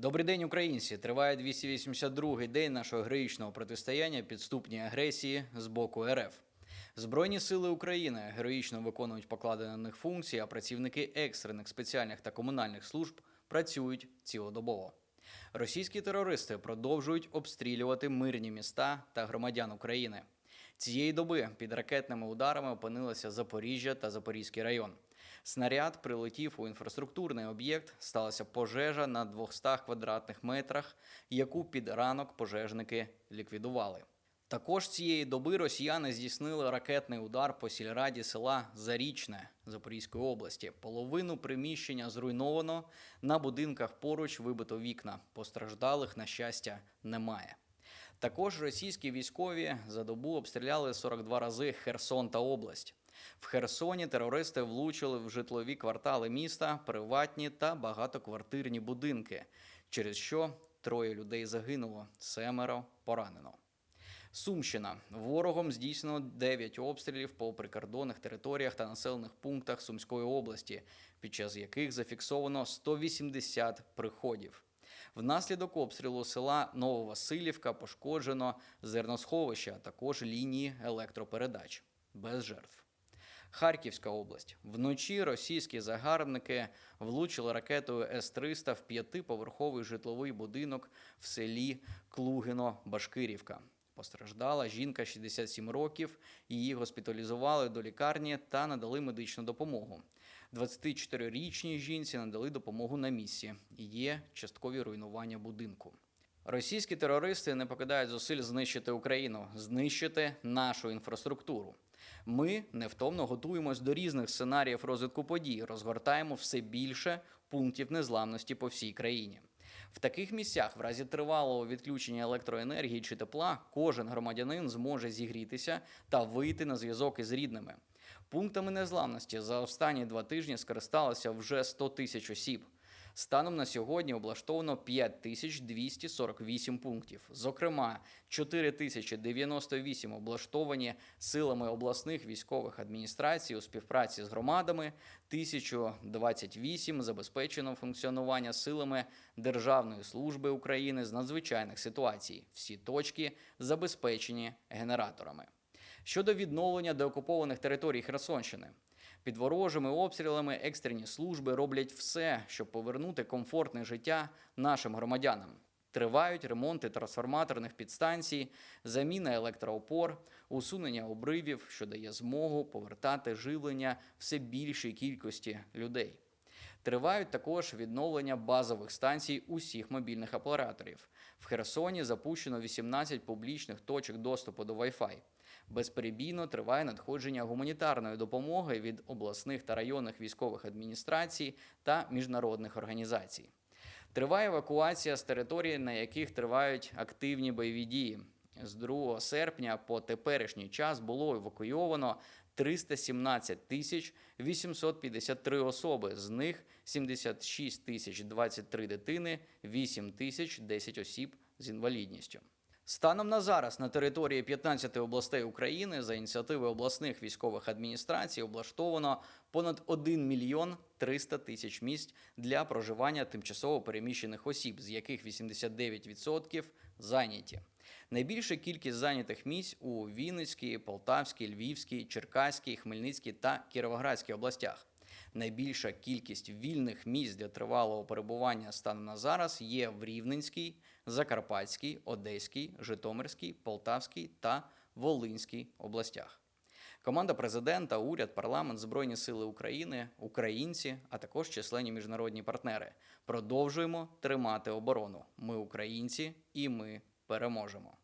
Добрий день, українці! Триває 282-й день нашого героїчного протистояння підступній агресії з боку РФ. Збройні сили України героїчно виконують покладені на них функції, а працівники екстрених спеціальних та комунальних служб працюють цілодобово. Російські терористи продовжують обстрілювати мирні міста та громадян України. Цієї доби під ракетними ударами опинилися Запоріжжя та Запорізький район. Снаряд прилетів у інфраструктурний об'єкт. Сталася пожежа на 200 квадратних метрах, яку під ранок пожежники ліквідували. Також цієї доби росіяни здійснили ракетний удар по сільраді села Зарічне Запорізької області. Половину приміщення зруйновано. На будинках поруч вибито вікна. Постраждалих, на щастя, немає. Також російські військові за добу обстріляли 42 рази Херсон та область. В Херсоні терористи влучили в житлові квартали міста, приватні та багатоквартирні будинки, через що троє людей загинуло, семеро поранено. Сумщина ворогом здійснено 9 обстрілів по прикордонних територіях та населених пунктах Сумської області, під час яких зафіксовано 180 приходів. Внаслідок обстрілу села Нововасилівка пошкоджено зерносховище, а також лінії електропередач без жертв. Харківська область. Вночі російські загарбники влучили ракетою С-300 в п'ятиповерховий житловий будинок в селі Клугино-Башкирівка. Постраждала жінка 67 років. Її госпіталізували до лікарні та надали медичну допомогу. 24-річній жінці надали допомогу на місці. Є часткові руйнування будинку. Російські терористи не покидають зусиль знищити Україну, знищити нашу інфраструктуру. Ми невтомно готуємось до різних сценаріїв розвитку подій, розгортаємо все більше пунктів незламності по всій країні. В таких місцях, в разі тривалого відключення електроенергії чи тепла, кожен громадянин зможе зігрітися та вийти на зв'язок із рідними. Пунктами незламності за останні два тижні скористалося вже 100 тисяч осіб. Станом на сьогодні облаштовано 5248 пунктів. Зокрема, 4098 облаштовані силами обласних військових адміністрацій у співпраці з громадами, 1028 забезпечено функціонування силами Державної служби України з надзвичайних ситуацій. Всі точки забезпечені генераторами. Щодо відновлення деокупованих територій Херсонщини, під ворожими обстрілами екстрені служби роблять все, щоб повернути комфортне життя нашим громадянам. Тривають ремонти трансформаторних підстанцій, заміна електроопор, усунення обривів, що дає змогу повертати живлення все більшій кількості людей. Тривають також відновлення базових станцій усіх мобільних операторів. В Херсоні запущено 18 публічних точок доступу до Wi-Fi. Безперебійно триває надходження гуманітарної допомоги від обласних та районних військових адміністрацій та міжнародних організацій. Триває евакуація з територій, на яких тривають активні бойові дії. З 2 серпня по теперішній час було евакуйовано 317 тисяч 853 особи, з них 76 тисяч 23 дитини, 8 тисяч 10 осіб з інвалідністю. Станом на зараз на території 15 областей України за ініціативи обласних військових адміністрацій облаштовано понад 1 мільйон 300 тисяч місць для проживання тимчасово переміщених осіб, з яких 89% зайняті. Найбільша кількість зайнятих місць у Вінницькій, Полтавській, Львівській, Черкаській, Хмельницькій та Кіровоградській областях. Найбільша кількість вільних місць для тривалого перебування станом на зараз є в Рівненській, Закарпатській, Одеській, Житомирській, Полтавській та Волинській областях. Команда президента, уряд, парламент, Збройні сили України, українці, а також численні міжнародні партнери. Продовжуємо тримати оборону. Ми українці і ми переможемо.